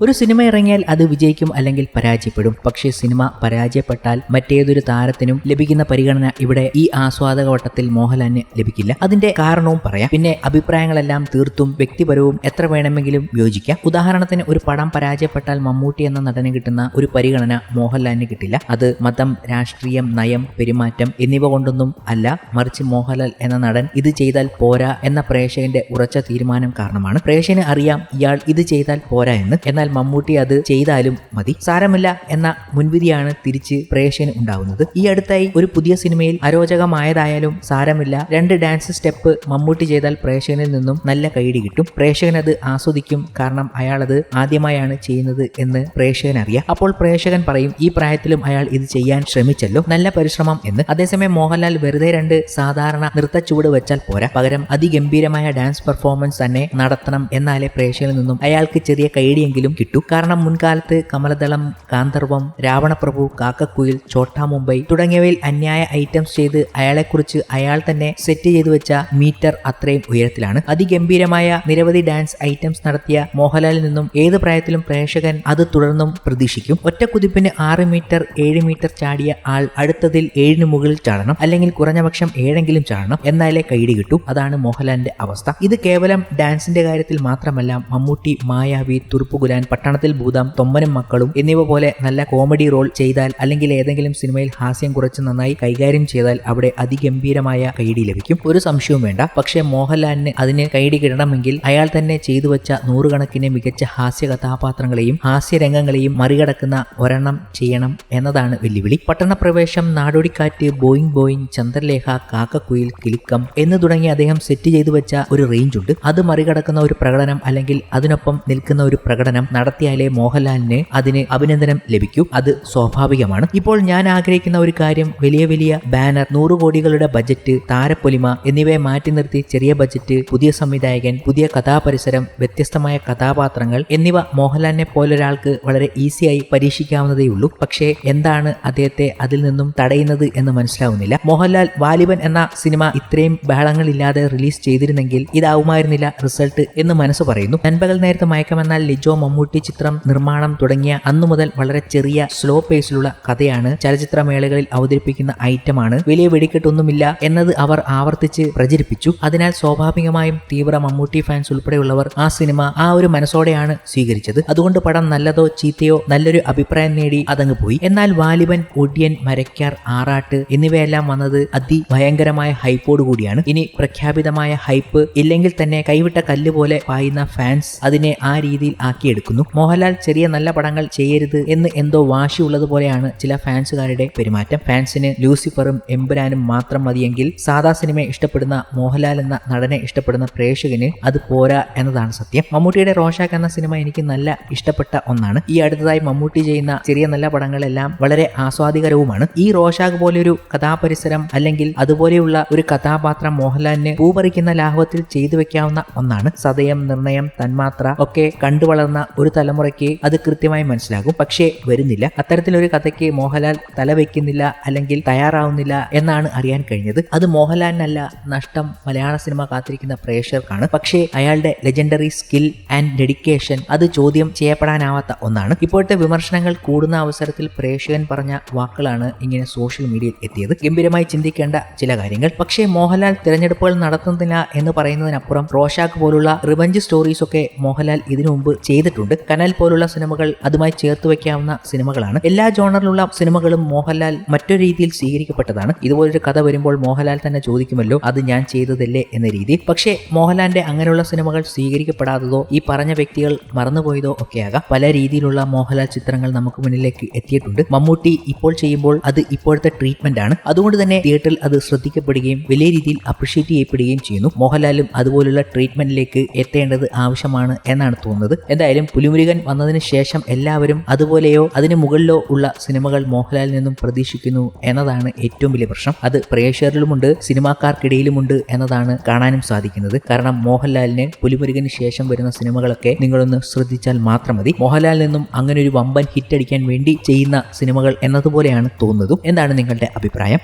ഒരു സിനിമ ഇറങ്ങിയാൽ അത് വിജയിക്കും അല്ലെങ്കിൽ പരാജയപ്പെടും. പക്ഷേ സിനിമ പരാജയപ്പെട്ടാൽ മറ്റേതൊരു താരത്തിനും ലഭിക്കുന്ന പരിഗണന ഇവിടെ ഈ ആസ്വാദക വട്ടത്തിൽ മോഹൻലാലിന് ലഭിക്കില്ല. അതിന്റെ കാരണവും പറയാം. പിന്നെ അഭിപ്രായങ്ങളെല്ലാം തീർത്തും വ്യക്തിപരവും എത്ര വേണമെങ്കിലും യോജിക്കാം. ഉദാഹരണത്തിന് ഒരു പടം പരാജയപ്പെട്ടാൽ മമ്മൂട്ടി എന്ന നടന് കിട്ടുന്ന ഒരു പരിഗണന മോഹൻലാലിന് കിട്ടില്ല. അത് മതം രാഷ്ട്രീയം നയം പെരുമാറ്റം എന്നിവ കൊണ്ടൊന്നും അല്ല. മറിച്ച് മോഹൻലാൽ എന്ന നടൻ ഇത് ചെയ്താൽ പോരാ എന്ന പ്രേക്ഷകന്റെ ഉറച്ച തീരുമാനം കാരണമാണ്. പ്രേക്ഷകന് അറിയാം ഇയാൾ ഇത് ചെയ്താൽ പോരാ എന്ന്. എന്നാൽ മമ്മൂട്ടി അത് ചെയ്താലും മതി. സാരമില്ല എന്ന മുൻവിധിയാണ് തിരിച്ച് പ്രേക്ഷകന് ഉണ്ടാവുന്നത്. ഈ അടുത്തായി ഒരു പുതിയ സിനിമയിൽ അരോചകമായതായാലും സാരമില്ല. രണ്ട് ഡാൻസ് സ്റ്റെപ്പ് മമ്മൂട്ടി ചെയ്താൽ പ്രേക്ഷകനിൽ നിന്നും നല്ല കൈയിടി കിട്ടും. പ്രേക്ഷകൻ അത് ആസ്വദിക്കും. കാരണം അയാൾ അത് ആദ്യമായാണ് ചെയ്യുന്നത് എന്ന് പ്രേക്ഷകൻ അറിയാം. അപ്പോൾ പ്രേക്ഷകൻ പറയും ഈ പ്രായത്തിലും അയാൾ ഇത് ചെയ്യാൻ ശ്രമിച്ചല്ലോ. നല്ല പരിശ്രമം എന്ന്. അതേസമയം മോഹൻലാൽ വെറുതെ രണ്ട് സാധാരണ നൃത്തച്ചുവട് വെച്ചാൽ പോരാ. പകരം അതിഗംഭീരമായ ഡാൻസ് പെർഫോമൻസ് തന്നെ നടത്തണം എന്നാലേ പ്രേക്ഷകരിൽ നിന്നും അയാൾക്ക് ചെറിയ കൈഡിയെങ്കിലും കിട്ടൂ. കാരണം മുൻകാലത്ത് കമലദളം കാന്തർവം രാവണപ്രഭു കാക്കക്കുയിൽ ചോട്ടാ മുംബൈ തുടങ്ങിയവയിൽ അന്യായ ഐറ്റംസ് ചെയ്ത് അയാളെക്കുറിച്ച് അയാൾ തന്നെ സെറ്റ് ചെയ്തു വെച്ച മീറ്റർ അത്രയും ഉയരത്തിലാണ്. അതിഗംഭീരമായ നിരവധി ഡാൻസ് ഐറ്റംസ് നടത്തിയ മോഹൻലാലിൽ നിന്നും ഏത് പ്രായത്തിലും പ്രേക്ഷകൻ അത് തുടർന്നും പ്രതീക്ഷിക്കും. ഒറ്റ കുതിപ്പിന് ആറ് മീറ്റർ ഏഴ് മീറ്റർ ചാടിയ ആൾ അടുത്തതിൽ ഏഴിന് മുകളിൽ ചാടണം അല്ലെങ്കിൽ കുറഞ്ഞപക്ഷം ഏഴെങ്കിലും ചാടണം എന്നാലേ കൈഡി കിട്ടൂ. അതാണ് മോഹൻലാലിന്റെ അവസ്ഥ. ഇത് കേവലം ഡാൻസിന്റെ കാര്യത്തിൽ മാത്രമല്ല മമ്മൂട്ടി മായാവി തുറുപ്പുകുലാൻ പട്ടണത്തിൽ ഭൂതം തൊമ്മനും മക്കളും എന്നിവ പോലെ നല്ല കോമഡി റോൾ ചെയ്താൽ അല്ലെങ്കിൽ ഏതെങ്കിലും സിനിമയിൽ ഹാസ്യം കുറച്ച് നന്നായി കൈകാര്യം ചെയ്താൽ അവിടെ അതിഗംഭീരമായ കൈഡി ലഭിക്കും. ഒരു സംശയവും വേണ്ട. പക്ഷേ മോഹൻലാലിന് അതിന് കൈഡി കിടണമെങ്കിൽ അയാൾ തന്നെ ചെയ്തു വെച്ച നൂറുകണക്കിന് മികച്ച ഹാസ്യ കഥാപാത്രങ്ങളെയും ഹാസ്യരംഗങ്ങളെയും മറികടക്കുന്ന ഒരെണ്ണം ചെയ്യണം എന്നതാണ് വെല്ലുവിളി. പട്ടണപ്രവേശം നാടോടിക്കാറ്റ് ബോയിങ് ബോയിങ് ചന്ദ്രലേഖ കാക്കക്കുയിൽ കിലുക്കം എന്ന് തുടങ്ങി അദ്ദേഹം സെറ്റ് ചെയ്തു വെച്ച ഒരു റേഞ്ച് ഉണ്ട്. അത് മറികടക്കുന്ന ഒരു പ്രകടനം അല്ലെങ്കിൽ അതിനൊപ്പം നിൽക്കുന്ന ഒരു പ്രകടനം നടത്തിയാലേ മോഹൻലാലിന് അതിന് അഭിനന്ദനം ലഭിക്കൂ. അത് സ്വാഭാവികമാണ്. ഇപ്പോൾ ഞാൻ ആഗ്രഹിക്കുന്ന ഒരു കാര്യം വലിയ വലിയ ബാനർ നൂറ് കോടികളുടെ ബജറ്റ് താരപ്പൊലിമ എന്നിവയെ മാറ്റി നിർത്തി ചെറിയ ബജറ്റ് പുതിയ സംവിധായകൻ പുതിയ കഥാപരിസരം വ്യത്യസ്തമായ കഥാപാത്രങ്ങൾ എന്നിവ മോഹൻലാലിനെ പോലൊരാൾക്ക് വളരെ ഈസിയായി പരീക്ഷിക്കാവുന്നതേ ഉള്ളൂ. പക്ഷേ എന്താണ് അദ്ദേഹത്തെ അതിൽ നിന്നും തടയുന്നത് എന്ന് മനസ്സിലാവുന്നില്ല. മോഹൻലാൽ വാലിബൻ എന്ന സിനിമ ഇത്രയും ബഹളങ്ങളില്ലാതെ റിലീസ് ചെയ്തിരുന്നെങ്കിൽ ഇതാവുമായിരുന്നില്ല റിസൾട്ട് എന്ന് മനസ്സ് പറയുന്നു. നൻപകൽ നേരത്തെ മയക്കമെന്നാൽ ലിജോ മമ്മൂട്ടി ചിത്രം നിർമ്മാണം തുടങ്ങിയ അന്നു മുതൽ വളരെ ചെറിയ സ്ലോ പേസിലുള്ള കഥയാണ് ചലച്ചിത്രമേളകളിൽ അവതരിപ്പിക്കുന്ന ഐറ്റമാണ്. വലിയ വെടിക്കെട്ടൊന്നുമില്ല എന്നത് അവർ ആവർത്തിച്ച് പ്രചരിപ്പിച്ചു. അതിനാൽ സ്വാഭാവികമായും തീവ്ര മമ്മൂട്ടി ഫാൻസ് ഉൾപ്പെടെയുള്ളവർ ആ സിനിമ ആ ഒരു മനസ്സോടെയാണ് സ്വീകരിച്ചത്. അതുകൊണ്ട് പടം നല്ലതോ ചീത്തയോ നല്ലൊരു അഭിപ്രായം നേടി അതങ്ങ് പോയി. എന്നാൽ വാലിബൻ ഒടിയൻ മരക്കാർ ആറാട്ട് എന്നിവയെല്ലാം വന്നത് അതിഭയങ്കരമായ ഹൈപ്പോട് കൂടിയാണ്. ഇനി പ്രഖ്യാപിതമായ ഹൈപ്പ് ഇല്ലെങ്കിൽ തന്നെ കൈവിട്ട കല്ല് പോലെ പായുന്ന ഫാൻസ് അതിനെ ആ രീതിയിൽ ആക്കിയെടുക്കുന്നു മോഹൻലാൽ ചെറിയ നല്ല പടങ്ങൾ ചെയ്യരുത് എന്ന് എന്തോ വാശി വാശിയുള്ളതുപോലെയാണ് ചില ഫാൻസുകാരുടെ പെരുമാറ്റം. ഫാൻസിന് ലൂസിഫറും എംബ്രാനും മാത്രം മതിയെങ്കിൽ സാധാ സിനിമ ഇഷ്ടപ്പെടുന്ന മോഹൻലാൽ എന്ന നടനെ ഇഷ്ടപ്പെടുന്ന പ്രേക്ഷകന് അത് പോരാ എന്നതാണ് സത്യം. മമ്മൂട്ടിയുടെ റോഷാക്ക് എന്ന സിനിമ എനിക്ക് നല്ല ഇഷ്ടപ്പെട്ട ഒന്നാണ്. ഈ അടുത്തതായി മമ്മൂട്ടി ചെയ്യുന്ന ചെറിയ നല്ല പടങ്ങളെല്ലാം വളരെ ആസ്വാദികരവുമാണ്. ഈ റോഷാക്ക് പോലൊരു കഥാപരിസരം അല്ലെങ്കിൽ അതുപോലെയുള്ള ഒരു കഥാപാത്രം മോഹൻലാലിന് പൂപറിക്കുന്ന ലാഘവത്തിൽ ചെയ്തു വെക്കാവുന്ന ഒന്നാണ്. സതയം നിർണയം തന്മാത്ര ഒക്കെ കണ്ടുവളർന്ന ഒരു തലമുറയ്ക്ക് അത് കൃത്യമായി മനസ്സിലാകും. പക്ഷേ വരുന്നില്ല. അത്തരത്തിലൊരു കഥയ്ക്ക് മോഹൻലാൽ തല വയ്ക്കുന്നില്ല അല്ലെങ്കിൽ തയ്യാറാവുന്നില്ല എന്നാണ് അറിയാൻ കഴിഞ്ഞത്. അത് മോഹൻലാലിനല്ല നഷ്ടം മലയാള സിനിമ കാത്തിരിക്കുന്ന പ്രേക്ഷകർക്കാണ്. പക്ഷേ അയാളുടെ ലെജൻഡറി സ്കിൽ ആൻഡ് ഡെഡിക്കേഷൻ അത് ചോദ്യം ചെയ്യപ്പെടാനാവാത്ത ഒന്നാണ്. ഇപ്പോഴത്തെ വിമർശനങ്ങൾ കൂടുന്ന അവസരത്തിൽ പ്രേക്ഷകൻ പറഞ്ഞ വാക്കുകളാണ് ഇങ്ങനെ സോഷ്യൽ മീഡിയയിൽ എത്തിയത്. ഗംഭീരമായി ചിന്തിക്കേണ്ട ചില കാര്യങ്ങൾ. പക്ഷേ മോഹൻലാൽ തിരഞ്ഞെടുപ്പുകൾ നടത്തുന്നില്ല എന്ന് പറയുന്നതിനപ്പുറം റോഷാക്ക് പോലുള്ള റിവഞ്ച് സ്റ്റോറീസ് ഒക്കെ മോഹൻലാൽ ഇതിനു മുമ്പ് ചെയ്തിട്ടുണ്ട്. കനൽ പോലുള്ള സിനിമകൾ അതുമായി ചേർത്ത് വെക്കാവുന്ന സിനിമകളാണ്. എല്ലാ ജോണറിലുള്ള സിനിമകളും മോഹൻലാൽ മറ്റൊരു രീതിയിൽ സ്വീകരിക്കപ്പെട്ടതാണ്. ഇതുപോലൊരു കഥ വരുമ്പോൾ മോഹൻലാൽ തന്നെ ചോദിക്കുമല്ലോ അത് ഞാൻ ചെയ്തതല്ലേ? എന്ന രീതി. പക്ഷേ മോഹൻലാലിന്റെ അങ്ങനെയുള്ള സിനിമകൾ സ്വീകരിക്കപ്പെടാത്തതോ ഈ പറഞ്ഞ വ്യക്തികൾ മറന്നുപോയതോ ഒക്കെയാകാം. പല രീതിയിലുള്ള മോഹൻലാൽ ചിത്രങ്ങൾ നമുക്ക് മുന്നിലേക്ക് എത്തിയിട്ടുണ്ട്. മമ്മൂട്ടി ഇപ്പോൾ ചെയ്യുമ്പോൾ അത് ഇപ്പോഴത്തെ ട്രീറ്റ്മെന്റ് ആണ്. അതുകൊണ്ട് തന്നെ തിയേറ്ററിൽ അത് ശ്രദ്ധിക്കപ്പെടുകയും വലിയ രീതിയിൽ അപ്രിഷിയേറ്റ് ചെയ്യപ്പെടുകയും ചെയ്യുന്നു. മോഹൻലാലും അതുപോലുള്ള ട്രീറ്റ്മെന്റിലേക്ക് എത്തേണ്ടത് ആവശ്യമാണ് എന്നാണ് തോന്നുന്നത്. എന്തായാലും പുലിമുരുകൻ വന്നതിന് ശേഷം എല്ലാവരും അതുപോലെയോ അതിന് മുകളിലോ ഉള്ള സിനിമകൾ മോഹൻലാലിൽ നിന്നും പ്രതീക്ഷിക്കുന്നു എന്നതാണ് ഏറ്റവും വലിയ പ്രശ്നം. അത് പ്രേക്ഷകരിലുമുണ്ട് സിനിമാക്കാർക്കിടയിലുമുണ്ട് എന്നതാണ് കാണാനും സാധിക്കുന്നത്. കാരണം മോഹൻലാലിന് പുലിമുരുകന് ശേഷം വരുന്ന സിനിമകളൊക്കെ നിങ്ങളൊന്ന് ശ്രദ്ധിച്ചാൽ മാത്രം മതി. മോഹൻലാലിൽ നിന്നും അങ്ങനെ ഒരു വമ്പൻ ഹിറ്റ് അടിക്കാൻ വേണ്ടി ചെയ്യുന്ന സിനിമകൾ എന്നതുപോലെയാണ് തോന്നുന്നതും. എന്താണ് നിങ്ങളുടെ അഭിപ്രായം?